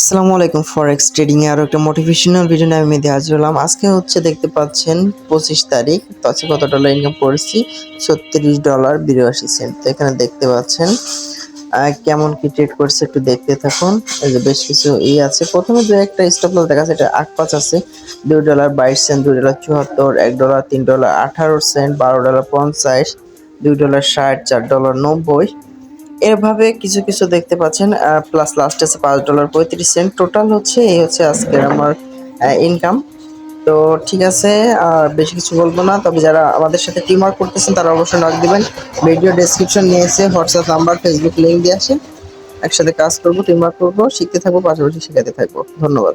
আসসালামু আলাইকুম forex trading এ আরও একটা মোটিভেশনাল ভিডিও নিয়ে আমি হাজির হলাম। আজকে হচ্ছে দেখতে পাচ্ছেন পঁচিশ তারিখ, তো আজকে কত ডলার ইনকাম করেছি? ছত্রিশ ডলার বিরাশি সেন্ট তো এখানে দেখতে পাচ্ছেন কেমন কি ট্রেড করছে একটু দেখতে থাকুন। এই যে বেশ কিছু ই আছে। প্রথমে দু একটা স্টপ লস দেখা এটা আট পাঁচ আছে। দুই ডলার বাইশ সেন্ট দুই ডলার চুয়াত্তর, এক ডলার তিন ডলার আঠারো সেন্ট বারো ডলার পঞ্চাশ, দুই ডলার ষাট, চার ডলার নব্বই। এভাবে কিছু কিছু দেখতে পাচ্ছেন প্লাস লাস্ট আছে পাঁচ ডলার পঁয়ত্রিশ সেন্ট টোটাল হচ্ছে, এই হচ্ছে আজকের আমার ইনকাম তো ঠিক আছে, আর বেশি কিছু বলব না, তবে যারা আমাদের সাথে টিম ওয়ার্ক করতেছেন, তারা অবশ্যই নক দেবেন। ভিডিও ডেসক্রিপশন নিয়ে এসে হোয়াটসঅ্যাপ নাম্বার ফেসবুক লিঙ্ক দিয়ে আসেন। একসাথে কাজ করব টিম ওয়ার্ক করব, শিখতে থাকব, পাশাপাশি শেখাতে থাকব। ধন্যবাদ।